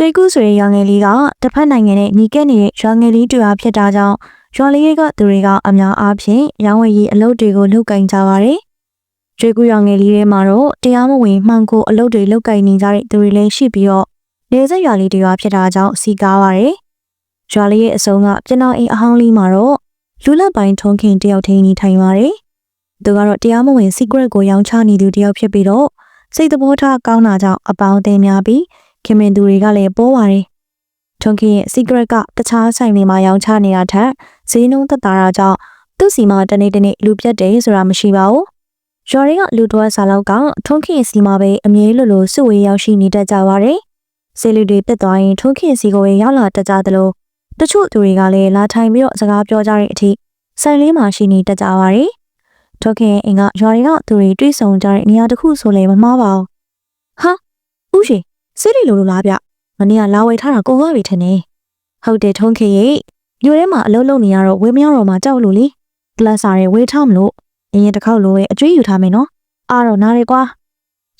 ကျွေးကူးဆိုတဲ့ရွာငယ်လေးကတစ်ဖက်နိုင်ငံနဲ့ညီကက်နေတဲ့ရွာငယ်လေးတူအားဖြစ်တာကြောင့်ရွာလေးကသူတွေကအများအားဖြင့်ရောင်းဝယ်ရေးအလုပ်တွေကိုလုပ်ကင်ကြပါတယ်။ကျွေးကူးရွာငယ်လေးထဲမှာတော့တရားမဝင်မှန်ကိုအလုပ်တွေလုပ်ကင်နေကြတဲ့သူတွေလည်းရှိပြီးတော့နေဆက်ရွာလေးတူအားဖြစ်တာကြောင့်စီကားပါတယ်။ရွာလေးရဲ့အစုံကကျွန်တော်အိမ်အဟောင်းလေးမှာတော့လူလက်ပိုင်းထုံးခင်တယောက်ထင်းနေထိုင်ပါတယ်။သူကတော့တရားမဝင် secret ကိုရောင်းချနေသူတယောက်ဖြစ်ပြီးတော့စိတ်သဘောထားကောင်းတာကြောင့်အပေါင်းအသင်းများပြီး ခင်မင်သူတွေကလည်းပေါ်ပါတယ်။ထွန်ခင်ရဲ့ secret ကတခြားဆိုင်တွေမှာရောင်းချနေတာထက်ဈေးနှုန်းသက်သာတာကြောင့်သူ့စီမှာတနေ့တနေ့လူပြတ်တယ်ဆိုတာမရှိပါဘူး။ရွာတွေကလူတော်စားလောက်ကထွန်ခင်ရဲ့စီမှာပဲအမြဲလိုလိုစုဝေးရောက်ရှိနေတတ်ကြပါတယ်။ဆေးလူတွေပြတ်သွားရင်ထွန်ခင်စီကိုပဲရောက်လာတတ်ကြသလိုတချို့သူတွေကလည်းလာထိုင်ပြီးတော့စကားပြောကြတဲ့အထိဆိုင်လေးမှာရှိနေတတ်ကြပါတယ်။ထွန်ခင်ရဲ့အိမ်ကရွာတွေကသူတွေတွေ့ဆုံကြတဲ့နေရာတစ်ခုဆိုလည်းမမှားပါဘူး။ဟာဥရှိ စစ်လီလိုလိုလားဗျမနေ့ကလာဝယ်ထားတာကုန်သွားပြီထင်တယ်ဟုတ်တယ်ထုံးခေရဲ့ညိုထဲမှာအလုပ်လုပ်နေရတော့ဝေးမရောက်တော့မှကြောက်လို့လေကလပ်စာတွေဝေးထားမလို့အရင်တစ်ခေါက်လိုပဲအကျွေးယူထားမယ်နော်အားတော့နားရကွာ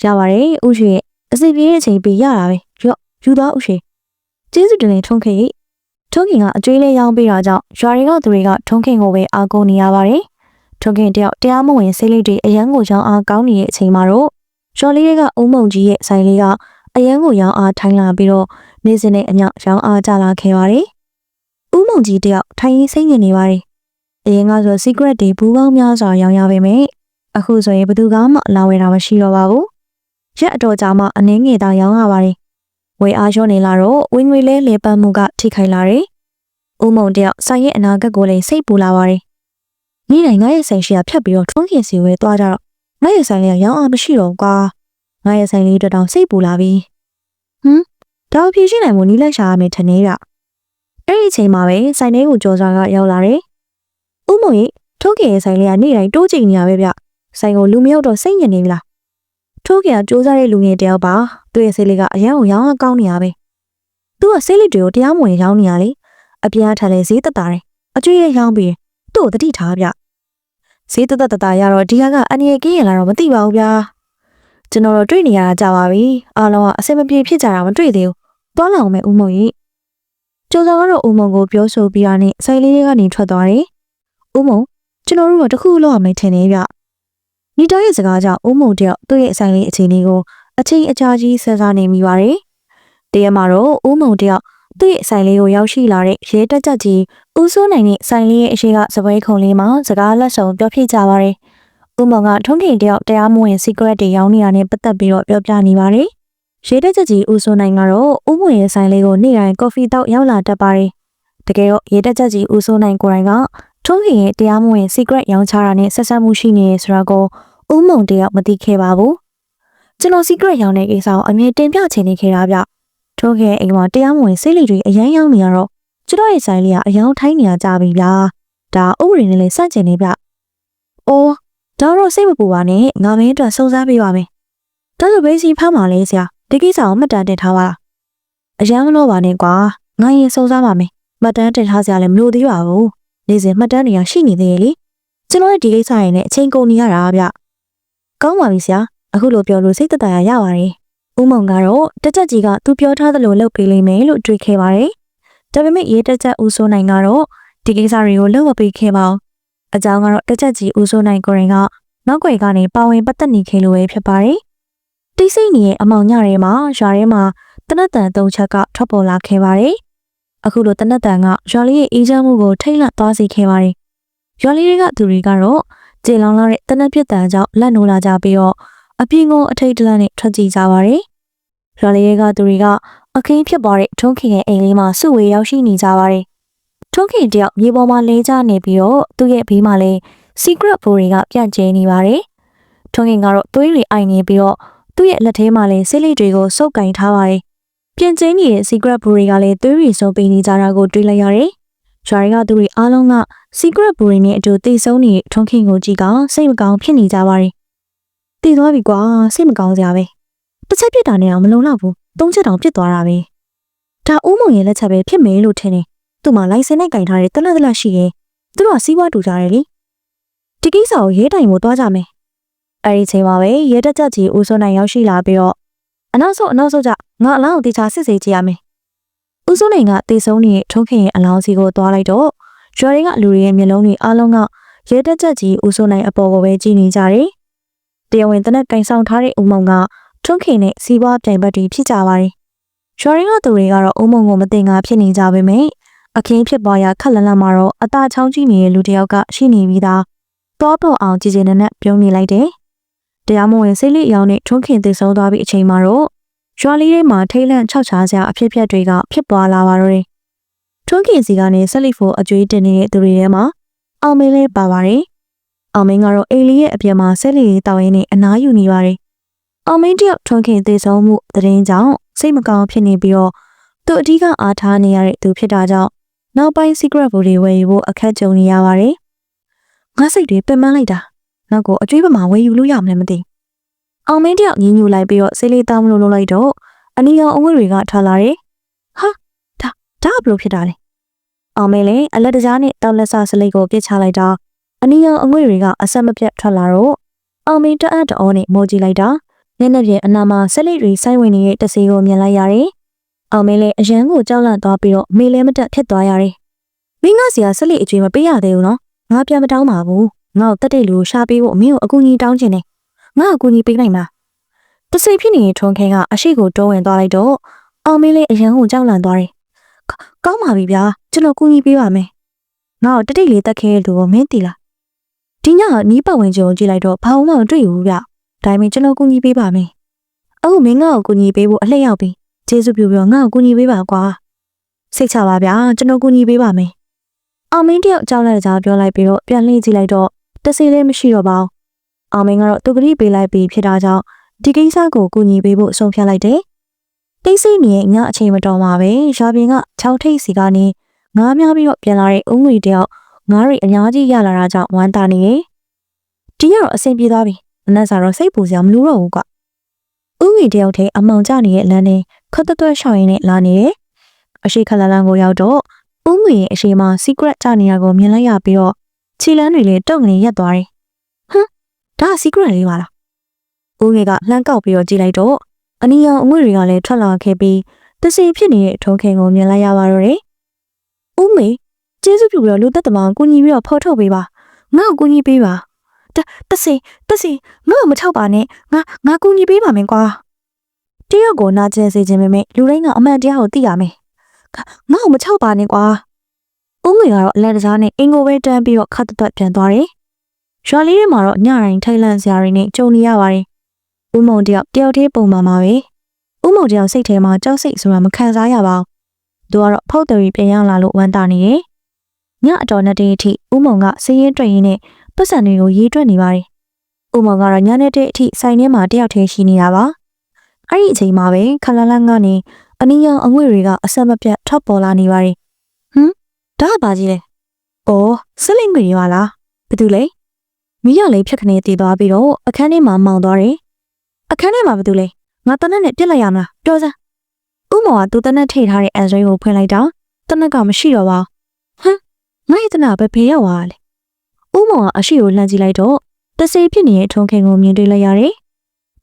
ရပါတယ်ဥရှိရဲ့အစီပြေးတဲ့အချိန်ပေးရတာပဲရော့ယူသွားဥရှိကျေးဇူးတင်နေထုံးခေရဲ့ထုံးခင်ကအကျွေးလေးရောင်းပေးတာကြောင့်ရွာတွေကသူတွေကထုံးခင်ကိုပဲအားကိုးနေရပါတယ်ထုံးခင်တယောက်တရားမဝင်ဆေးလိပ်တွေအရန်ကိုရောင်းအားကောင်းနေတဲ့အချိန်မှာတော့ရှော်လေးတွေကအုံမုံကြီးရဲ့ဆိုင်လေးက အရန်ကိုရောင်းအားထိုင်းလာပြီးတော့နေစဉ်နဲ့အမြောက်ရောင်းအားကြလာခဲ့ပါတယ်။ဦးမုံကြီးတယောက်ထိုင်းရင်စိတ်ညစ်နေပါတယ်။အရင်ကဆို secret တွေဘူးပေါင်းများစွာရောင်းရပေမဲ့အခုဆိုရင်ဘယ်သူမှလာဝယ်တာမရှိတော့ပါဘူး။ရက်အတော်ကြာမှအနှင်းငယ်သာရောင်းရပါတယ်။ဝယ်အားလျော့နေလာတော့ဝင်းငွေလဲလေပတ်မှုကထိခိုက်လာတယ်။ဦးမုံတယောက်ဆိုင်ရဲ့အနာဂတ်ကိုလည်းစိတ်ပူလာပါတယ်။နေ့တိုင်းငါရဲ့ဆိုင်ရှိကဖြတ်ပြီးတော့ထွန်းခင်စီဝဲသွားကြတော့ငါရဲ့ဆိုင်လေးကရောင်းအားမရှိတော့ကွာ။ ငါရဲ့ဆိုင်လေးအတွက်တောင်စိတ်ပူလာပြီ။ဟမ်ဒါဖြေရှင်းနိုင်မှုနီးလက်ရှာရမယ်ထင်နေတာအဲ့ဒီအချိန်မှာပဲဆိုင်ထဲကိုကြော်စားကရောက်လာတယ်ဥမုံကြီးထိုးကေရဲ့ဆိုင်လေးကနေ့တိုင်းတိုးချိန်နေရပဲဗျဆိုင်ကိုလူမရောက်တော့စိတ်ညစ်နေပြီလားထိုးကေကစူးစမ်းတဲ့လူငယ်တယောက်ပါသူ့ရဲ့ဆေးလေးကအရန်ကိုရောင်းအောင်ကောင်းနေရပဲသူကဆေးလေးတွေကိုတရားမဝင်ရောင်းနေရလေအပြားထန်လဲဈေးသက်တာတယ်အကျွေးရရောင်းပြီးသူ့ကိုတတိထားဗျဈေးသက်သက်တတရတော့ဒီကကအန်ရကင်းရလာတော့မသိပါဘူးဗျာ ကျွန်တော်တို့တွေ့နေရတာကြာပါပြီအားလုံးကအဆင်မပြေဖြစ်ကြတာမတွေ့သေးဘူးသွားလာအောင်မယ်ဦးမုံကြီးကျော်စောကတော့ဦးမုံကိုပြောဆိုပြီးတာနဲ့ဆိုင်လေးတွေကနေထွက်သွားတယ်ဦးမုံကျွန်တော်တို့ကတခုလောက်ရမယ်ထင်နေဗျမိတော်ရဲ့စကားကြောင့်ဦးမုံတယောက်သူ့ရဲ့ဆိုင်လေးအခြေအနေကိုအချိန်အကြာကြီးဆက်စားနေမိပါတယ်တရက်မှာတော့ဦးမုံတယောက်သူ့ရဲ့ဆိုင်လေးကိုရောက်ရှိလာတဲ့ရဲတက်ကြကြီးဦးစိုးနိုင်နဲ့ဆိုင်လေးရဲ့အရှိကစပွဲခုံလေးမှာစကားလက်ဆောင်ပြောပြကြပါတယ်။ ဦးမောင်ကထုံးခင်တယောက်တရားမဝင် secret တွေရောင်းနေတာနဲ့ပတ်သက်ပြီးတော့ပြောပြနေပါတယ်။ရေတက်ချက်ကြီးဦးစိုးနိုင်ကတော့ဦးမွေရဲ့ဆိုင်လေးကိုနေ့တိုင်းကော်ဖီတောက်ရောက်လာတတ်ပါတယ်။တကယ်တော့ရေတက်ချက်ကြီးဦးစိုးနိုင်ကိုယ်တိုင်ကထုံးခင်ရဲ့တရားမဝင် secret ရောင်းချတာနဲ့ဆက်ဆက်မှုရှိနေရဆိုတာကိုဦးမုံတယောက်မသိခဲ့ပါဘူး။ကျွန်တော် secret ရောင်းတဲ့ကိစ္စကိုအမြဲတင်ပြချင်နေခဲ့တာဗျ။ထုံးခင်အိမ်မှာတရားမဝင်စိတ်လိတွေအရန်ရောင်းနေရတော့ကျွန်တော်ရဲ့ဆိုင်လေးကအယောင်ထိုင်းနေရကြပြီဗျာ။ဒါဥပဒေနဲ့လည်းစန့်ကျင်နေဗျ။အော် ဒါတော့စိတ်မပူပါနဲ့ငါမင်းအတွက်စုံစမ်းပေးပါမယ်။ဒါဆိုဘေးစီဖမ်းပါလေဆရာဒီကိစ္စကိုမှတ်တမ်းတင်ထားပါလား။အရန်မလို့ပါနဲ့ကွာငါရင်စုံစမ်းပါမယ်။မှတ်တမ်းတင်ထားစရာလည်းမလိုသေးပါဘူး။နေ့စဉ်မှတ်တမ်းတွေကရှိနေသေးရဲ့လေ။ကျွန်တော်ရဲ့ဒီကိစ္စရင်လည်းအချိန်ကုန်နေရတာဗျ။ကောင်းပါပြီဆရာ။အခုလိုပြောလို့စိတ်သက်သာရရပါတယ်။ဦးမောင်ကတော့တက်ချက်ကြီးကသူပြောထားသလိုလုပ်ပေးလိမ့်မယ်လို့တွေးခဲ့ပါတယ်။ဒါပေမဲ့ရေးတက်ချက်ဦးစိုးနိုင်ကတော့ဒီကိစ္စတွေကိုလုပ်မပေးခဲ့ပါဘူး။ အကြောင်းကတော့တက်ချက်ကြီးဦးစိုးနိုင်ကိုရင်ကနောက်ွယ်ကနေပါဝင်ပတ်သက်နေခဲ့လို့ပဲဖြစ်ပါတယ်။တိတ်ဆိတ်နေတဲ့အမောင်ညထဲမှာရွာထဲမှာတနတ်တန်သုံးချက်ကထွက်ပေါ်လာခဲ့ပါတယ်။အခုလိုတနတ်တန်ကရွာလေးရဲ့အေးချမ်းမှုကိုထိတ်လန့်သွားစေခဲ့ပါတယ်။ရွာလေးတွေကသူတွေကတော့ကျေလောင်လာတဲ့တနတ်ပြစ်တန်ကြောင့်လက်နိုးလာကြပြီးတော့အပြင်းကိုအထိတ်တလန့်နဲ့ထွက်ကြည့်ကြပါတယ်။ရွာလေးတွေကသူတွေကအခင်းဖြစ်ပေါ်တဲ့ထုံးခင်ရဲ့အိမ်လေးမှာစုဝေးရောက်ရှိနေကြပါတယ်။ ထုံးခင်တယောက်မြေပေါ်မှာလဲကျနေပြီးတော့သူ့ရဲ့ဘေးမှာလည်း secret ဘိုးတွေကပြန့်ကျဲနေပါတယ်။ထုံးခင်ကတော့သွေးတွေအိုင်နေပြီးတော့သူ့ရဲ့လက်ထဲမှာလည်းဆေးလိပ်တွေကိုစုပ်ကင်ထားပါတယ်။ပြန့်ကျဲနေတဲ့ secret ဘိုးတွေကလည်းသွေးတွေစုပ်ပေးနေကြတာကိုတွေ့လိုက်ရတယ်။ဂျာရီကသူတွေအားလုံးက secret ဘိုးတွေနဲ့အတူတိတ်ဆုံးနေတဲ့ထုံးခင်ကိုကြည့်ကစိတ်မကောင်းဖြစ်နေကြပါတယ်။တည်သွားပြီကွာစိတ်မကောင်းစရာပဲ။တစ်ချက်ပြစ်တာနဲ့အောင်မလုံလောက်ဘူး။သုံးချက်တောင်ပြစ်သွားတာပဲ။ဒါဦးမုံရဲ့လက်ချက်ပဲဖြစ်မယ်လို့ထင်တယ်။ သူ့မှာလိုင်စင်နဲ့ကင်ထားတဲ့တလက်တလက်ရှိရင်သူတို့ကစီးပွားတူကြတယ်လေ။ဒီကိစ္စကိုရဲတိုင်ကိုသွားကြမယ်။အဲဒီချိန်မှာပဲရဲတက်ကြကြီးဦးစွန်းနိုင်ရောက်ရှိလာပြီးတော့အနောက်ဆုံးအနောက်ဆုံးကြငါအလောင်းကိုတေချာစစ်စေးကြည့်ရမယ်ဦးစိုးနိုင်ကတေဆုံးနေတဲ့ထုံးခင်ရဲ့အလောင်းစီကိုသွားလိုက်တော့ရွာတွေကလူတွေရဲ့မျက်လုံးတွေအားလုံးကရဲတက်ချက်ကြီးဦးစိုးနိုင်အပေါ်ကိုပဲကြည့်နေကြတယ်။တရားဝင်တနက်ကင်ဆောင်ထားတဲ့ဦးမောင်ကထုံးခင်နဲ့စီးပွားပြိုင်ဘက်တွေဖြစ်ကြပါတယ်။ရွာတွေကသူတွေကတော့ဦးမောင်ကိုမတင်ငါဖြစ်နေကြပေမဲ့ အခင်းဖြစ်ပွားရာခက်လန့်လန့်မှာတော့အသားချောင်းကြီးနေတဲ့လူတစ်ယောက်ကရှိနေပြီးသားသွားပေါ်အောင်ကြည်ကြည်နက်နက်ပြုံးနေလိုက်တယ်။တရားမဝင်စိတ်လေးအယောင်နဲ့ထွန်းခင်သေဆုံးသွားပြီးအချိန်မှာတော့ရွာလေးထဲမှာထိတ်လန့်ခြောက်ခြားစရာအဖြစ်ဖြစ်တွေကဖြစ်ပွားလာပါတော့တယ်။ထွန်းခင်စီကနေဆက်လီဖိုအကျွေးတင်နေတဲ့သူတွေထဲမှာအောင်မင်းလေးပါပါတယ်။အောင်မင်းကတော့အိမ်လေးရဲ့အပြင်မှာဆက်လီတောင်းရင်းနဲ့အနားယူနေပါတယ်။အောင်မင်းတယောက်ထွန်းခင်သေဆုံးမှုသတင်းကြောင့်စိတ်မကောင်းဖြစ်နေပြီးတော့သူအဓိကအားထားနေရတဲ့သူဖြစ်တာကြောင့် နောက်ပိုင်း secret ဘူတွေဝယ်ယူဖို့အခက်ကြုံနေရပါတယ်။ငါစိတ်တွေပင်ပန်းလိုက်တာ။နောက်ကိုအကျွေးပမာဝယ်ယူလို့ရမလဲမသိ။အောင်မင်းတယောက်ညင်းညူလိုက်ပြီးတော့ဆေးလေးတောင်းမလို့လုပ်လိုက်တော့အနီရောင်အဝတ်တွေကထွက်လာတယ်။ဟာဒါဒါဘလို့ဖြစ်တာလဲ။အောင်မင်းလည်းအလက်တကြားနဲ့တောက်လက်ဆစလိတ်ကိုပြစ်ချလိုက်တာအနီရောင်အဝတ်တွေကအဆက်မပြတ်ထွက်လာတော့အောင်မင်းတအံ့တအောနဲ့မောကြည့်လိုက်တာမျက်နှာပြင်အနာမှာဆက်လိတ်တွေစိုက်ဝင်နေတဲ့တစီကိုမြင်လိုက်ရတယ်။ အောင်မင်းလည်းအရန်ကိုကြောက်လန့်သွားပြီးတော့မေလဲမတက်ဖြစ်သွားရတယ်။မင်းကစီကဆက်လိတ်အကျွေးမပေးရသေးဘူးနော်။ငါပြန်မတောင်းပါဘူး။ငါ့ကိုတက်တဲ့လူကိုရှာပေးဖို့မင်းကိုအကူအညီတောင်းချင်တယ်။ငါ့ကိုအကူအညီပေးနိုင်မလား။တစိဖြစ်နေတဲ့ထွန်ခဲကအရှိကိုတိုးဝင်သွားလိုက်တော့အောင်မင်းလေးအရန်ကိုကြောက်လန့်သွားတယ်။ကောင်းပါပြီဗျာ။ကျွန်တော်ကူညီပေးပါမယ်။ငါ့ကိုတတိတ်လေးတက်ခဲလူကိုမင်းတီလား။ဒီညကနီးပတ်ဝင်ကြုံကြည့်လိုက်တော့ဘာမှမတွေ့ဘူးဗျ။ဒါပေမဲ့ကျွန်တော်ကူညီပေးပါမယ်။အခုမင်းငါ့ကိုကူညီပေးဖို့အလှည့်ရောက်ပြီ။ ကျေးဇူးပြုပြီးတော့ငါ့ကိုကူညီပေးပါကွာ။စိတ်ချပါဗျာကျွန်တော်ကူညီပေးပါမယ်။အောင်မင်းတယောက်ကြောက်လက်ကြားပြောလိုက်ပြီးတော့ပြန်လှည့်ကြည့်လိုက်တော့တစီလေးမရှိတော့ပါဘူး။အောင်မင်းကတော့သူကတိပေးလိုက်ပြီးဖြစ်တာကြောင့်ဒီကိစ္စကိုကူညီပေးဖို့ဆုံးဖြတ်လိုက်တယ်။တိတ်ဆိတ်နေငါအချိန်မတော်မှာပဲရှားပြင်က၆ထိပ်စီကနေငါးများပြီးတော့ပြန်လာတဲ့အုံးငွေတယောက်ငါးရီအများကြီးရလာတာကြောင့်ဝမ်းသာနေတယ်။ဒီကတော့အဆင်ပြေသွားပြီ။အနက်စာတော့စိတ်ပူစရာမလိုတော့ဘူးကွ။ဥငွေတယောက်ထဲအမောင်ကျနေတဲ့လမ်းနဲ့ ခတ်တွတ်ရှောင်းရင်းနဲ့လာနေတယ်။အရှိခလလန်ကိုရောက်တော့ဥငွေရဲ့အရှိမှာ secret ကျနေတာကိုမြင်လိုက်ရပြီးတော့ခြေလမ်းတွေလည်းတုံငနေရက်သွားတယ်။ဟမ်ဒါ secret လေးပါလား။ဦးငယ်ကလှမ်းကောက်ပြီးတော့ကြည့်လိုက်တော့အနီရောင်အငွေတွေကလည်းထွက်လာခဲ့ပြီးတစီဖြစ်နေတဲ့ထုံးခင်ကိုမြင်လိုက်ရပါတော့တယ်။ဦးမေကျေးဇူးပြုပြီးတော့လူသက်တမောင်ကူညီပြီးတော့ဖော်ထုတ်ပေးပါ။ငါ့ကိုကူညီပေးပါ။တတစီတစီငါ့ကိုမထောက်ပါနဲ့ငါငါကူညီပေးပါမယ်ကွာ။ တယောက်ကိုနာကျင်စေခြင်းပဲမဲ့လူတိုင်းကအမှန်တရားကိုသိရမယ်။ငါ့ကိုမထောက်ပါနဲ့ကွာ။ဦးငယ်ကတော့အလက်တစားနဲ့အင်ကိုပဲတန်းပြီးတော့ခတ်တတ်ပြန်သွားတယ်။ရွာလေးထဲမှာတော့ညတိုင်းထိုင်လန့်စရာတွေနဲ့ကြုံနေရပါတယ်။ဦးမုံတယောက်တယောက်တည်းပုံမှန်ပါပဲ။ဦးမုံတယောက်စိတ်ထဲမှာကြောက်စိတ်ဆိုတာမခံစားရပါဘူး။သူကတော့ဖောက်တယ်ရီပြန်ရောက်လာလို့ဝမ်းသာနေတယ်။ညအတော်နဲ့တည်းအထိဦးမုံကစည်ရင်တွေ့ရင်းနဲ့ပတ်စံတွေကိုရေးတွက်နေပါတယ်။ဦးမုံကတော့ညနေတည်းအထိဆိုင်ထဲမှာတယောက်တည်းရှိနေတာပါ။ အဲ့ဒီအချိန်မှာပဲခလလန်းကနေအနီရောင်အငွေ့တွေကအဆက်မပြတ်ထွက်ပေါ်လာနေပါတယ်။ဟမ်ဒါကဘာကြီးလဲ။အော်စလင်ငွေတွေပါလား။ဘာတူလဲ။မိရလေးဖြတ်ခနေတည်သွားပြီးတော့အခန်းထဲမှာမောင်သွားတယ်။အခန်းထဲမှာဘာတူလဲ။ငါတနက်နဲ့ပြစ်လိုက်ရမလား။ပြောစမ်း။ဥမောကသူတနက်ထိထားတဲ့အန်ဒရိကိုဖွင့်လိုက်တာတနက်ကမရှိတော့ပါဘူး။ဟမ်ငါ့ရဲ့တနက်ပဲဖေးရောက်သွားတယ်။ဥမောကအရှိကိုလှမ်းကြည့်လိုက်တော့တစေဖြစ်နေတဲ့ထုံခင်ကိုမြင်တွေ့လိုက်ရတယ်။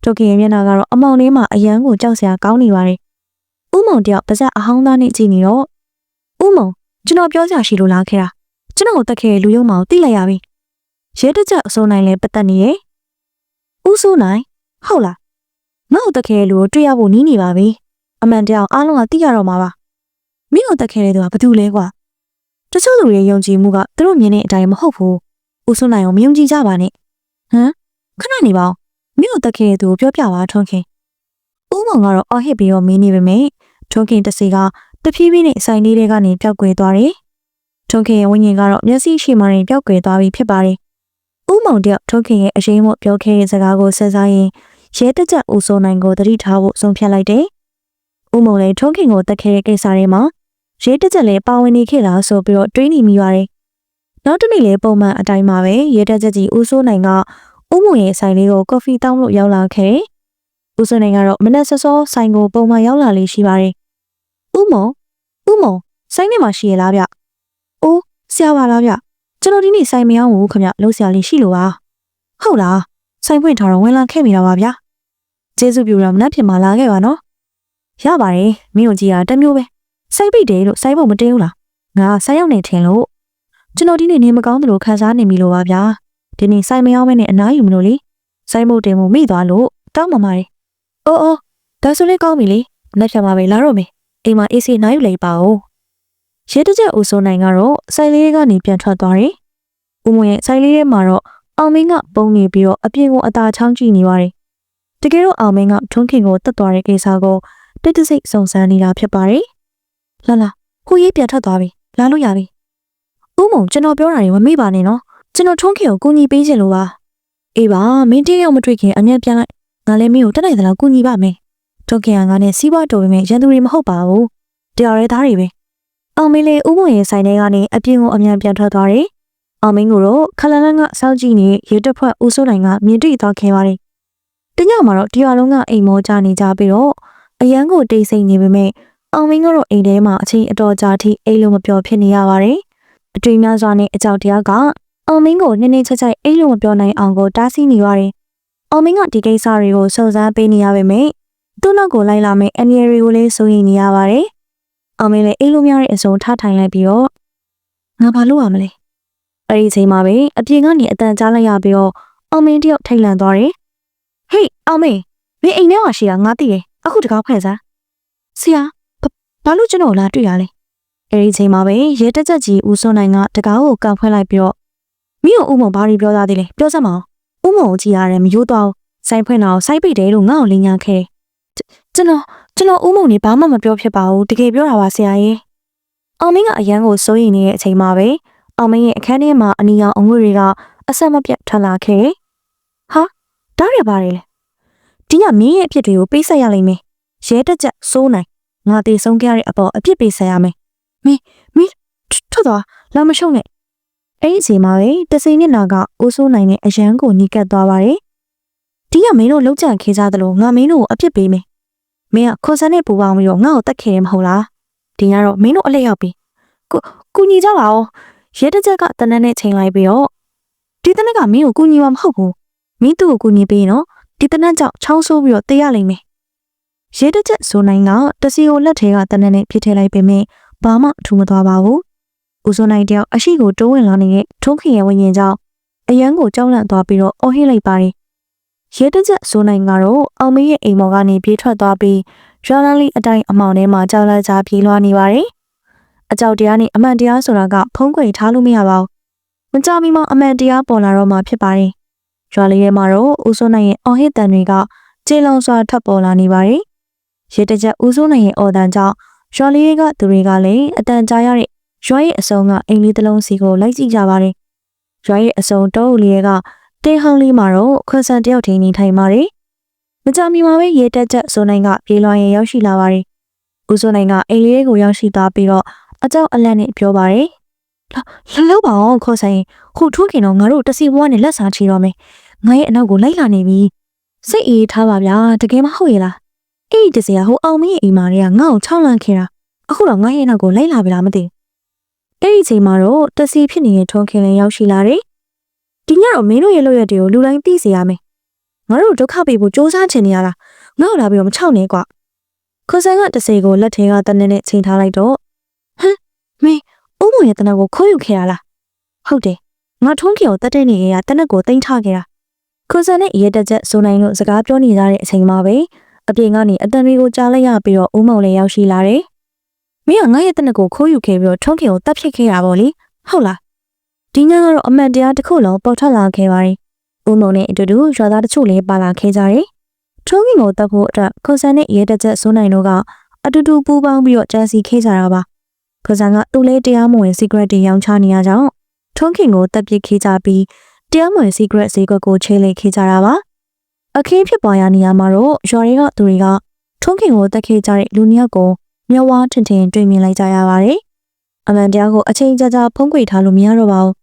ထုံခင်ရဲ့မျက်နှာကတော့အမောင်လေးမှာအယမ်းကိုကြောက်စရာကောင်းနေပါတယ်။ဥမောင်တယောက်ပါဇက်အဟောင်းသားနဲ့ကြည့်နေတော့ဥမောင်ကျွန်တော်ပြောစရာရှိလို့လာခဲ့တာကျွန်တော်ကိုတက်ခဲ့တဲ့လူယုံမောင်သိလိုက်ရပြီရဲတကြအစိုးနိုင်လဲပတ်သက်နေရဲ့ဥစိုးနိုင်ဟုတ်လားငါ့ကိုတက်ခဲ့တဲ့လူကိုတွေ့ရဖို့နီးနေပါပြီအမှန်တရားအားလုံးကသိရတော့မှာပါမင်းကိုတက်ခဲ့တဲ့သူကဘာတူလဲကွာတချို့လူတွေယုံကြည်မှုကသူတို့မြင်တဲ့အတိုင်းမဟုတ်ဘူးဥစိုးနိုင်ကိုမယုံကြည်ကြပါနဲ့ဟမ်ခဏနေပါဦး မင်းကိုတက်ခဲ့တဲ့သူကိုပြောပြပါထွန်းခင်ဥမောင်ကတော့အော်ဟစ်ပြီးတော့မင်းနေပေမဲ့ထွန်းခင်တစီကတဖြည်းဖြည်းနဲ့ဆိုင်လေးတွေကနေပျောက်ကွယ်သွားတယ်။ထွန်းခင်ရဲ့ဝိညာဉ်ကတော့မျက်စိရှိမှရင်ပျောက်ကွယ်သွားပြီဖြစ်ပါတယ်။ဥမောင်တယောက်ထွန်းခင်ရဲ့အရင်ကပြောခဲ့တဲ့စကားကိုဆက်စားရင်ရဲတကြဦးစိုးနိုင်ကိုတတိထားဖို့ဆုံးဖြတ်လိုက်တယ်။ဥမောင်လည်းထွန်းခင်ကိုတက်ခဲ့တဲ့ကိစ္စတွေမှာရဲတကြလည်းပါဝင်နေခဲ့လားဆိုပြီးတော့တွေးနေမိပါတယ်။နောက်တစ်နေ့လည်းပုံမှန်အတိုင်းပါပဲရဲတကြကြီးဦးစိုးနိုင်က ဥမောင်ရဲ့ဆိုင်လေးကိုကော်ဖီတောင်းလို့ရောက်လာခဲ့တယ်။ဦးစိုးနိုင်ကတော့မနက်စောစောဆိုင်ကိုပုံမှန်ရောက်လာလေးရှိပါတယ်။ဥမောင်ဥမုံဆိုင်ထဲမှာရှိရလားဗျ။အိုးဆရာပါလားဗျ။ကျွန်တော်ဒီနေ့ဆိုင်မရောက်ဘူးခင်ဗျလုံးဆရာလေးရှိလို့ပါ။ဟုတ်လား။ဆိုင်ဖွင့်ထားတော့ဝင်လာခဲ့မိတာပါဗျာ။ကျေးဇူးပြုတော့မနှက်ဖြစ်မှလာခဲ့ပါနော်။ရပါတယ်မင်းတို့ကြီးကတမျိုးပဲစိုက်ပိတ်တယ်လို့စိုက်ဖို့မတင်းဘူးလားငါစိုက်ရောက်နေထင်လို့ကျွန်တော်ဒီနေ့နေမကောင်းသလိုခံစားနေပြီလို့ပါဗျာ ဒီနေ့စိုက်မရောက်မဲနဲ့အနားယူမလို့လေစိုက်ဖို့တင်မှုမိသွားလို့တောင်းပန်ပါတယ်အိုးအိုးဒါဆိုလေကောင်းပြီလေလက်ဖြတ်ပါပဲလာတော့မယ်အိမ်မှာအေးစီနားယူလိုက်ပါဦးရဲတစ်ချက်ဦးစိုးနိုင်ကတော့စိုက်လေးကနေပြန်ထွက်သွားတယ်ဦးမွန်ရဲ့စိုက်လေးထဲမှာတော့အောင်မင်းကပုံနေပြီးတော့အပြင်ကိုအသာချောင်းကြည့်နေပါတယ်တကယ်တော့အောင်မင်းကထွန်းခင်ကိုတတ်သွားတဲ့ကိစ္စကိုတိတ်တဆိတ်စုံစမ်းနေတာဖြစ်ပါတယ်လာလာကိုရေးပြန်ထွက်သွားပြီလာလို့ရပြီဦးမုံကျွန်တော်ပြောတာတွေမမေ့ပါနဲ့နော် ကျွန်တော်ထွန်းခင်ကိုကူညီပေးခြင်းလို့ပါအေးပါမင်းတရားမတွေ့ခင်အမြတ်ပြန်လိုက်ငါလည်းမင်းကိုတက်နိုင်သလားကူညီပါမယ်ထွန်းခင်ကငါနဲ့စီးပွားတော်ပေမဲ့ရန်သူတွေမဟုတ်ပါဘူးတရားရဲသားတွေပဲအောင်မင်းလေးဦးမုံရဲ့ဆိုင်ထဲကနေအပြင်ကိုအမြန်ပြန်ထွက်သွားတယ်အောင်မင်းကိုတော့ခလန်လန်ကစောက်ကြည့်နေရေတက်ဖွဲ့ဦးစိုးနိုင်ကမြင်တွေ့သွားခဲ့ပါတယ်တညမှာတော့တရားလုံးကအိမ်မောကြနေကြပြီးတော့အရန်ကိုတိတ်ဆိတ်နေပေမဲ့အောင်မင်းကတော့အိမ်ထဲမှာအချိန်အတော်ကြာထိအိမ်လုံးမပြောဖြစ်နေရပါတယ်အတွေ့များစွာနဲ့အကြောက်တရားက အောင်မင်းကိုနည်းနည်းချက်ချက်အိမ်လုံးမပြောနိုင်အောင်ကိုတားဆီးနေပါတယ်အောင်မင်းကဒီကိစ္စတွေကိုစုံစမ်းပေးနေရပေမဲ့သူ့နောက်ကိုလိုက်လာမယ့်အန်ရီတွေကိုလည်းစိုးရိမ်နေရပါတယ်အောင်မင်းလည်းအိမ်လုံးများတဲ့အစုံထားထိုင်လိုက်ပြီးတော့ငါဘာလုပ်ရမလဲအဲ့ဒီအချိန်မှာပဲအပြင်ကနေအတန်ကြားလိုက်ရပြီးတော့အောင်မင်းတယောက်ထိတ်လန့်သွားတယ်ဟေးအောင်မင်းမင်းအိမ်ထဲမှာရှိတာငါသိတယ်အခုတကောက်ဖွင့်စမ်းဆရာဘာဘာလို့ကျွန်တော်လာတွေ့ရလဲအဲ့ဒီအချိန်မှာပဲရဲတက်ချက်ကြီးဦးစွန်းနိုင်ကတကောက်ကိုကောက်ဖွင့်လိုက်ပြီးတော့ မင်းကိုဥမုံဘာတွေပြောသားသေးလဲပြောစမ်းမအောင်ဥမုံကိုကြည်ရတယ်မယိုးတော့စိုင်းဖွင့်တော့စိုက်ပိတ်တယ်လို့ငါ့ကိုလင်းညာခဲ့တယ်ကျွန်တော်ကျွန်တော်ဥမုံနေဘာမှမပြောဖြစ်ပါဘူးတကယ်ပြောတာပါဆရာကြီးအောင်မင်းကအရန်ကိုစိုးရိမ်နေတဲ့အချိန်မှာပဲအောင်မင်းရဲ့အခန်းထဲမှာအနီရောင်အငွေတွေကအဆက်မပြတ်ထွက်လာခဲ့တယ်ဟာဒါရပါတယ်လေဒီညမင်းရဲ့အဖြစ်တွေကိုပေးဆက်ရလိမ့်မယ်ရဲတက်ချက်စိုးနိုင်ငါတည်ဆုံးခဲ့ရတဲ့အပေါ်အဖြစ်ပေးဆက်ရမယ်မင်းမင်းထွက်သွားလာမရှုံနဲ့ အဲ့ဒီအချိန်မှာပဲတစိမျက်နာကအိုးစိုးနိုင်တဲ့အရန်ကိုညီကပ်သွားပါတယ်ဒီကမင်းတို့လောက်ကြံခေးကြသလိုငါမင်းတို့ကိုအဖြစ်ပေးမယ်မင်းကခွန်ဆန်နဲ့ပူပေါင်းပြီးတော့ငါ့ကိုတတ်ခဲ့တယ်မဟုတ်လားဒီညတော့မင်းတို့အလက်ရောက်ပြီကိုကူညီကြပါဦးရဲတစ်ချက်ကတနက်နဲ့ချိန်လိုက်ပြီးတော့ဒီတနက်ကမင်းကိုကူညီမှာမဟုတ်ဘူးမင်းသူ့ကိုကူညီပေးရင်တော့ဒီတနက်ကြောင့်ချောင်းဆိုးပြီးတော့တေးရလိမ့်မယ်ရဲတစ်ချက်ဆိုနိုင်ကတစီကိုလက်ထဲကတနက်နဲ့ပြစ်ထည့်လိုက်ပေမဲ့ဘာမှထူမသွားပါဘူး ဦးစိုးနိုင်တယောက်အရှိကိုတိုးဝင်လာနေတဲ့ထုံးခင်ရဲ့ဝိညာဉ်ကြောင့်အရန်ကိုကြောက်လန့်သွားပြီးတော့အော်ဟစ်လိုက်ပါတယ်ရဲတစ်ချက်ဆိုနိုင်ကတော့အောင်မင်းရဲ့အိမ်မော်ကနေပြေးထွက်သွားပြီးရွာလန်းလေးအတိုင်းအမောင်ထဲမှာကြောက်လန့်ကြပြေးလွှားနေပါတယ်အကြောက်တရားနဲ့အမှန်တရားဆိုတာကဖုံးကွယ်ထားလို့မရပါဘူး။မကြမီမှာအမှန်တရားပေါ်လာတော့မှဖြစ်ပါတယ်။ရွာလေးထဲမှာတော့ဦးစိုးနိုင်ရဲ့အော်ဟစ်တန်တွေကကျေလောင်စွာထပ်ပေါ်လာနေပါတယ်။ရေတကြဦးစိုးနိုင်ရဲ့အော်တန်ကြောင့်ရွာလေးကသူတွေကလည်းအတန်ကြားရတဲ့ ရွာရဲ့အစုံကအိမ်လေးတစ်လုံးစီကိုလိုက်ကြည့်ကြပါတယ်။ရွာရဲ့အစုံတောအုပ်လေးကတင်းဟောင်းလေးမှာတော့ခွန်ဆန်တယောက်ထင်းနေထိုင်ပါတယ်။မကြမီမှာပဲရေတက်ချက်စိုးနိုင်ကပြေးလွှားရင်ရောက်ရှိလာပါတယ်။ဦးစိုးနိုင်ကအိမ်လေးကိုရောက်ရှိသွားပြီးတော့အကြောက်အလန့်နဲ့ပြောပါတယ်။လှလှပါအောင်ခေါ်ဆိုင်ခုထိုးခင်တော့ငါတို့တစီဘွားနဲ့လက်စားချီတော့မယ်။ငါရဲ့အနောက်ကိုလိုက်လာနေပြီ။စိတ်အေးထားပါဗျာတကယ်မဟုတ်ရဲ့လား။အေးတစီကဟိုအောင်မင်းရဲ့အိမ်မာတွေကငါ့ကိုချောင်းလန့်ခဲ့တာ။အခုတော့ငါရဲ့အနောက်ကိုလိုက်လာပြီလားမသိဘူး။ အဲ့ဒီချိန်မှာတော့တစီဖြစ်နေတဲ့ထုံးခင်လည်းရောက်ရှိလာတယ်။ဒီညတော့မင်းတို့ရဲ့လုပ်ရက်တွေကိုလူတိုင်းသိစေရမယ်။ငါတို့ဒုက္ခပေးဖို့စူးစမ်းချင်နေရလား။ငါ့ကိုလာပြီးတော့မချောက်နဲ့ကွာ။ခွန်ဆိုင်ကတစီကိုလက်ထဲကတနက်နဲ့ချိန်ထားလိုက်တော့မင်းဥမွန်ရဲ့တနက်ကိုခိုးယူခဲ့ရလားဟုတ်တယ်ငါထုံးခင်ကိုတတ်တဲ့နေရတနက်ကိုတင်ထားခဲ့တာခွန်ဆန်နဲ့ရဲတက်ချက်ဇိုနိုင်တို့စကားပြောနေကြတဲ့အချိန်မှာပဲအပြင်ကနေအတန်တွေကိုကြားလိုက်ရပြီးတော့ဦးမောင်လည်းရောက်ရှိလာတယ် မင်းကငါရဲ့တနက်ကိုခိုးယူခဲ့ပြီးတော့ထုံးခင်ကိုတတ်ဖြစ်ခဲ့တာပေါ့လေဟုတ်လားဒီညကတော့အမှန်တရားတစ်ခုလုံးပေါ်ထွက်လာခဲ့ပါတယ်ဦးမောင်နဲ့အတူတူရွာသားတချို့လည်းပါလာခဲ့ကြတယ်ထုံးခင်ကိုတတ်ဖို့အတွက်ခွန်ဆန်နဲ့ရဲတက်ချက်ဇိုနိုင်တို့ကအတူတူပူးပေါင်းပြီးတော့ကြံစီခဲ့ကြတာပါခဇန်ကသူ့လေးတရားမဝင် secret တွေရောင်းချနေရကြောင်းထွန်းခင်ကိုတပ်ပစ်ခေးကြပြီးတရားမဝင် secret ဈေးကွက်ကိုချဲလိခေးကြတာပါအခင်းဖြစ်ပွားရာနေရာမှာတော့ရွာတွေကသူတွေကထွန်းခင်ကိုတက်ခေးကြတဲ့လူနှစ်ယောက်ကို မျက်ဝါးထင်ထင်တွေ့မြင်လိုက်ကြရပါတယ်အမှန်တရားကိုအချိန်ကြာကြာဖုံးကွယ်ထားလို့မရတော့ပါဘူး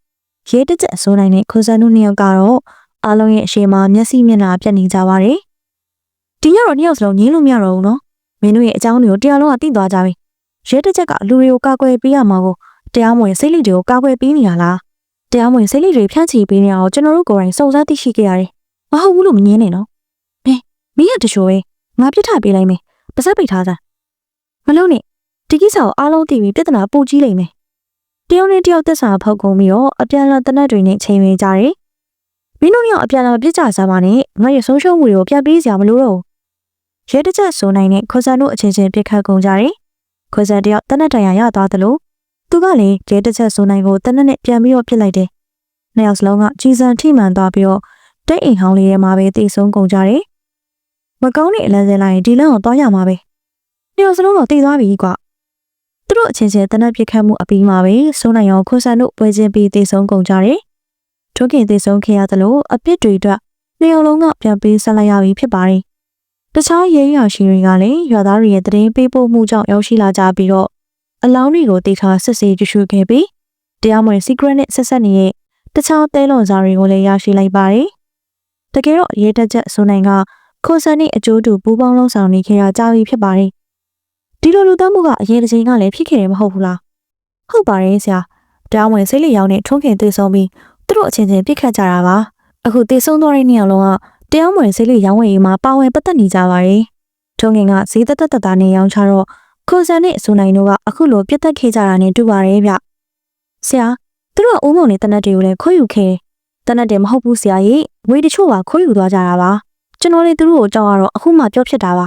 ရဲတစ်ချက်အစိုးနိုင်တဲ့ခွန်စန်းတို့နှစ်ယောက်ကတော့အားလုံးရဲ့အရှိမမျက်စိမျက်နှာပြတ်နေကြပါတယ်ဒီညတော့နှစ်ယောက်စလုံးငင်းလို့မရတော့ဘူးနော်မင်းတို့ရဲ့အကြောင်းတွေကိုတရားလုံးကသိသွားကြပြီရဲတစ်ချက်ကလူတွေကိုကာကွယ်ပေးရမှာကိုတရားမဝင်စိတ်လိတွေကိုကာကွယ်ပေးနေရလားတရားမဝင်စိတ်လိတွေဖြန့်ချီပေးနေအောင်ကျွန်တော်တို့ကိုယ်တိုင်စုံစမ်းသိရှိခဲ့ရတယ်မဟုတ်ဘူးလို့မငင်းနဲ့နော်ဟဲ့မင်းရတချို့ပဲငါပြစ်ထပေးလိုက်မယ်ပါစပ်ပိတ်ထားစမ်း မလုံးနဲ့ဒီကိစ္စကိုအားလုံးသိပြီးပြဿနာပိုကြီးလိမ့်မယ်တယောက်နဲ့တယောက်သက်စာဖောက်ကုန်ပြီးတော့အပြန်အလှန်တနတ်တွေနဲ့ချိန်ဝင်ကြတယ်မင်းတို့ရောအပြန်အလှန်ပြစ်ကြစားပါနဲ့ငါရဲ့ဆုံးရှုံးမှုတွေကိုပြန်ပေးစရာမလိုတော့ဘူးရဲတစ်ချက်ဆိုနိုင်တဲ့ခွန်ဆန်တို့အချင်းချင်းပြစ်ခတ်ကုန်ကြတယ်ခွန်ဆန်တယောက်တနတ်တန်ရရသွားသလိုသူကလည်းရဲတစ်ချက်ဆိုနိုင်ကိုတနတ်နဲ့ပြန်ပြီးတော့ပြစ်လိုက်တယ်နှစ်ယောက်စလုံးကကြီးစံထိမှန်သွားပြီးတော့တိတ်အိမ်ဟောင်းလေးထဲမှာပဲတိတ်ဆုံးကုန်ကြတယ်မကောင်းတဲ့အလန့်စင်လိုက်ရင်ဒီလမ်းကိုသွားရမှာပဲ နှစ်ယောက်စလုံးတော့တိတ်သွားပြီကွာသူတို့အချင်းချင်းတနက်ပြစ်ခတ်မှုအပြီးမှာပဲစိုးနိုင်အောင်ခွန်ဆန်တို့ပွဲချင်းပြီးတေဆုံးကုန်ကြတယ်။ထို့ခင်တေဆုံးခဲ့ရသလိုအပြစ်တွေအတွက်နေအောင်လုံးကပြန်ပေးဆက်လိုက်ရပြီဖြစ်ပါတယ်။တခြားရဲရွာရှင်တွေကလည်းရွာသားတွေရဲ့တရင်ပေးပို့မှုကြောင့်ရောက်ရှိလာကြပြီးတော့အလောင်းတွေကိုတေထားစစ်ဆေးကြည့်ရှုခဲ့ပြီးတရားမဝင် secret နဲ့ဆက်ဆက်နေတဲ့တခြားတဲလွန်စာတွေကိုလည်းရရှိလိုက်ပါတယ်။တကယ်တော့ရဲတက်ချက်ဆိုနိုင်ကခွန်ဆန်နဲ့အကျိုးတူပူးပေါင်းလုံးဆောင်နေခဲ့ရကြပြီဖြစ်ပါတယ်။ ဒီလိုလူသားမှုကအရေးတစ်ချိန်ကလည်းဖြစ်ခဲ့တယ်မဟုတ်ဘူးလားဟုတ်ပါတယ်ဆရာတောင်းဝင်စိတ်လေးရောင်းနဲ့ထုံးခင်တွေ့ဆုံးပြီးသူတို့အချင်းချင်းပြစ်ခတ်ကြတာပါအခုတည်ဆုံးသွားတဲ့နေရာလုံးကတရားမဝင်စိတ်လေးရောင်းဝယ်ရေးမှာပါဝင်ပတ်သက်နေကြပါတယ်ထုံးခင်ကဈေးသက်သက်သက်သားနဲ့ရောင်းချတော့ခွန်ဆန်နဲ့ဆိုနိုင်တို့ကအခုလိုပြတ်သက်ခဲ့ကြတာနဲ့တူပါတယ်ဗျဆရာသူတို့ကအိုးမုံနဲ့တနတ်တွေကိုလည်းခွဲယူခဲ့တနတ်တွေမဟုတ်ဘူးဆရာကြီးငွေတချို့ပါခွဲယူသွားကြတာပါကျွန်တော်လည်းသူတို့ကိုကြောက်ရတော့အခုမှပြောဖြစ်တာပါ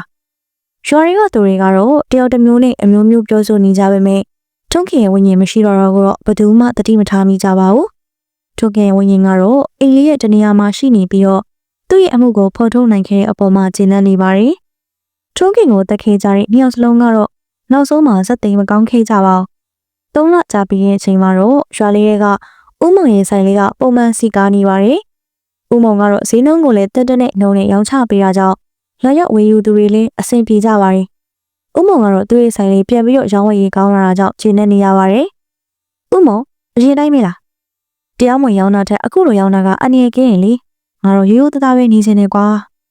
ရွာတွေကသူတွေကတော့တယောက်တစ်မျိုးနဲ့အမျိုးမျိုးပြောဆိုနေကြပေမဲ့ထုံးခင်ရဲ့ဝိညာဉ်မရှိတော့တော့တော့ဘယ်သူမှတတိမထားမိကြပါဘူးထုံးခင်ရဲ့ဝိညာဉ်ကတော့အိမ်လေးရဲ့တနေရာမှာရှိနေပြီးတော့သူ့ရဲ့အမှုကိုဖော်ထုတ်နိုင်ခဲ့တဲ့အပေါ်မှာကျေနပ်နေပါတယ်ထုံးခင်ကိုတက်ခဲ့ကြတဲ့နှစ်ယောက်စလုံးကတော့နောက်ဆုံးမှာဇက်သိမ်းမကောင်းခဲ့ကြပါဘူးသုံးလကြာပြီးတဲ့အချိန်မှာတော့ရွာလေးတွေကဥမုံရဲ့ဆိုင်လေးကပုံမှန်စီကားနေပါတယ်ဥမုံကတော့ဈေးနှုန်းကိုလည်းတက်တက်နဲ့နှုံနဲ့ရောင်းချပေးတာကြောင့် လာရောက်ဝေယူသူတွေလည်းအဆင်ပြေကြပါတယ်။ဥမုံကတော့သူ့ရဲ့ဆိုင်လေးပြန်ပြီးတော့ရောင်းဝယ်ရေးကောင်းလာတာကြောင့်ခြေနဲ့နေရပါတယ်။ဥမုံအရင်တိုင်းမေးလား။တရားမဝင်ရောင်းတာထက်အခုလိုရောင်းတာကအနည်းကင်းရင်လေငါတော့ရိုးရိုးသားသားပဲနေစင်နေကွာ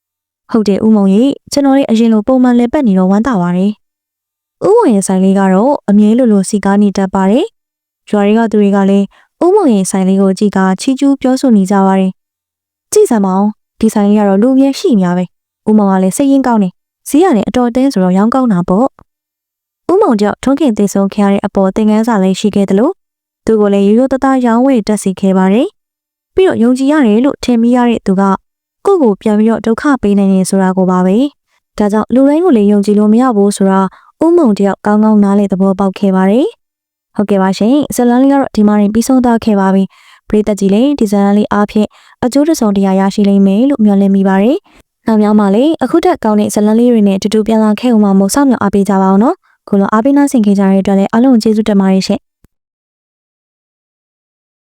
။ဟုတ်တယ်ဥမုံကြီးကျွန်တော်လေးအရင်လိုပုံမှန်လဲပတ်နေတော့ဝမ်းသာပါတယ်။ဥမုံရဲ့ဆိုင်လေးကတော့အမြဲလိုလိုစီကားနေတတ်ပါတယ်။ရွာတွေကသူတွေကလည်းဥမုံရဲ့ဆိုင်လေးကိုကြည့်ကချီကျူးပြောဆိုနေကြပါတယ်။ကြည့်စမ်းပါအောင်ဒီဆိုင်လေးကတော့လူမြဲရှိများပဲ။ ဦးမောင်ကလည်းစိတ်ရင်းကောင်းနေဈေးရတယ်အတော်တင်းဆိုတော့ရောင်းကောင်းတာပေါ့ဦးမောင်ကြောင့်ထုံးခင်သေးဆုံးခဲ့ရတဲ့အပေါ်သင်ခန်းစာလေးရှိခဲ့တယ်လို့သူကလည်းရိုးရိုးသားသားရောင်းဝယ်တက်စီခဲ့ပါတယ်ပြီးတော့ယုံကြည်ရတယ်လို့ထင်မိရတဲ့သူကကိုယ့်ကိုပြန်ပြီးတော့ဒုက္ခပေးနိုင်နေဆိုတာကိုပါပဲဒါကြောင့်လူတိုင်းကိုလည်းယုံကြည်လို့မရဘူးဆိုတာဦးမောင်တယောက်ကောင်းကောင်းနားလေသဘောပေါက်ခဲ့ပါတယ်ဟုတ်ကဲ့ပါရှင်ဇလန်လေးကတော့ဒီမှာရင်ပြီးဆုံးသွားခဲ့ပါပြီပရိသတ်ကြီးလည်းဒီဇလန်လေးအားဖြင့်အကျိုးတစုံတရာရရှိလိမ့်မယ်လို့မျှော်လင့်မိပါတယ် နောက်များမှလည်းအခုတက်ကောင်းတဲ့ဇလန်လေးတွေနဲ့တူတူပြန်လာခဲ့အောင်မမို့စောင့်မျှော်အားပေးကြပါအောင်နော်ခုလိုအားပေးနှဆင်ခဲ့ကြတဲ့အတွက်လည်းအားလုံးကျေးဇူးတင်ပါတယ်ရှင်